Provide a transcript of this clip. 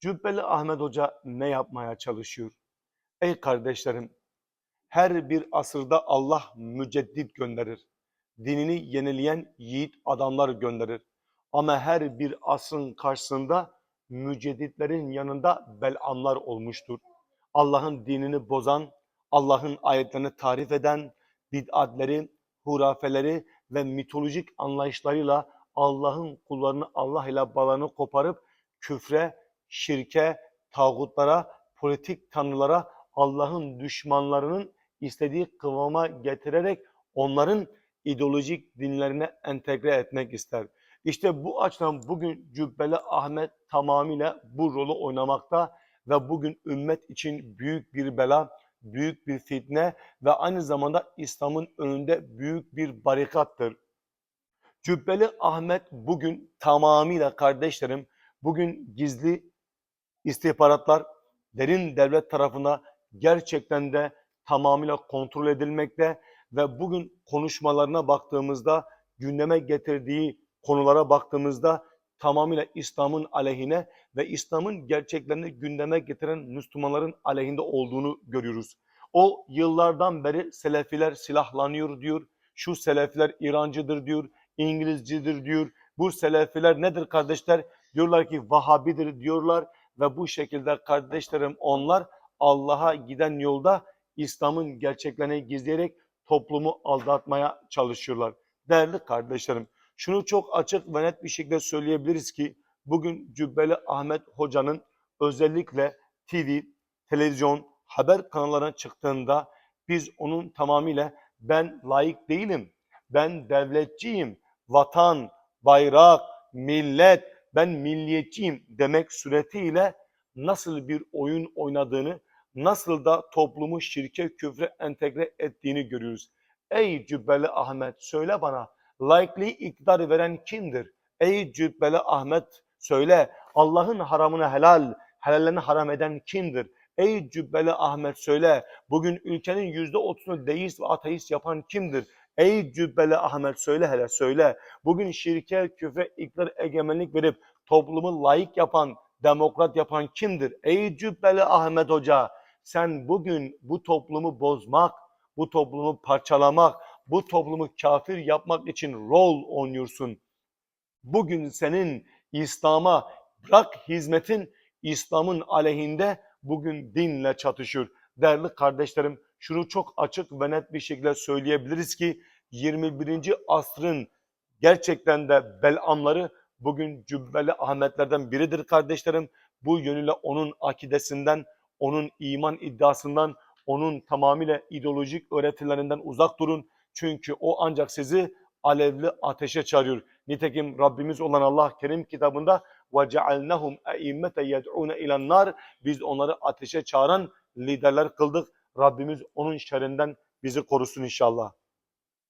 Cübbeli Ahmet Hoca ne yapmaya çalışıyor? Ey kardeşlerim, her bir asırda Allah müceddit gönderir. Dinini yenileyen yiğit adamlar gönderir. Ama her bir asrın karşısında mücedditlerin yanında belamlar olmuştur. Allah'ın dinini bozan, Allah'ın ayetlerini tarif eden, bid'atleri, hurafeleri ve mitolojik anlayışlarıyla Allah'ın kullarını Allah ile bağlarını koparıp küfre, şirke, tağutlara, politik tanrılara Allah'ın düşmanlarının istediği kıvama getirerek onların ideolojik dinlerine entegre etmek ister. İşte bu açıdan bugün Cübbeli Ahmet tamamıyla bu rolü oynamakta ve bugün ümmet için büyük bir bela, büyük bir fitne ve aynı zamanda İslam'ın önünde büyük bir barikattır. Cübbeli Ahmet bugün tamamıyla kardeşlerim, bugün gizli istihbaratlar derin devlet tarafından gerçekten de tamamıyla kontrol edilmekte ve bugün konuşmalarına baktığımızda gündeme getirdiği konulara baktığımızda tamamıyla İslam'ın aleyhine ve İslam'ın gerçeklerini gündeme getiren Müslümanların aleyhinde olduğunu görüyoruz. O yıllardan beri Selefiler silahlanıyor diyor. Şu Selefiler İrancıdır diyor, İngilizcidir diyor. Bu Selefiler nedir kardeşler? Diyorlar ki Vahabidir diyorlar ve bu şekilde kardeşlerim onlar Allah'a giden yolda İslam'ın gerçeklerini gizleyerek toplumu aldatmaya çalışıyorlar. Değerli kardeşlerim, şunu çok açık ve net bir şekilde söyleyebiliriz ki bugün Cübbeli Ahmet Hoca'nın özellikle TV, televizyon, haber kanallarına çıktığında biz onun tamamıyla ben layık değilim, ben devletçiyim, vatan, bayrak, millet, ben milliyetçiyim demek suretiyle nasıl bir oyun oynadığını, nasıl da toplumu şirke küfre entegre ettiğini görüyoruz. Ey Cübbeli Ahmet söyle bana laikliği iktidar veren kimdir? Ey Cübbeli Ahmet söyle Allah'ın haramını helal, helallerini haram eden kimdir? Ey Cübbeli Ahmet söyle bugün ülkenin yüzde otuzunu deist ve ateist yapan kimdir? Ey Cübbeli Ahmet söyle hele söyle. Bugün şirke, küfre, iktidar egemenlik verip toplumu layık yapan, demokrat yapan kimdir? Ey Cübbeli Ahmet Hoca sen bugün bu toplumu bozmak, bu toplumu parçalamak, bu toplumu kafir yapmak için rol oynuyorsun. Bugün senin İslam'a bırak hizmetin İslam'ın aleyhinde bugün dinle çatışıyor. Değerli kardeşlerim şunu çok açık ve net bir şekilde söyleyebiliriz ki 21. asrın gerçekten de belamları bugün Cübbeli Ahmetlerden biridir kardeşlerim. Bu yönüyle onun akidesinden, onun iman iddiasından, onun tamamıyla ideolojik öğretilerinden uzak durun. Çünkü o ancak sizi alevli ateşe çağırıyor. Nitekim Rabbimiz olan Allah Kerim kitabında وَجَعَلْنَهُمْ اَئِمَّةَ يَدْعُونَ اِلَى النَّارِ Biz onları ateşe çağıran liderler kıldık. Rabbimiz onun şerrinden bizi korusun inşallah.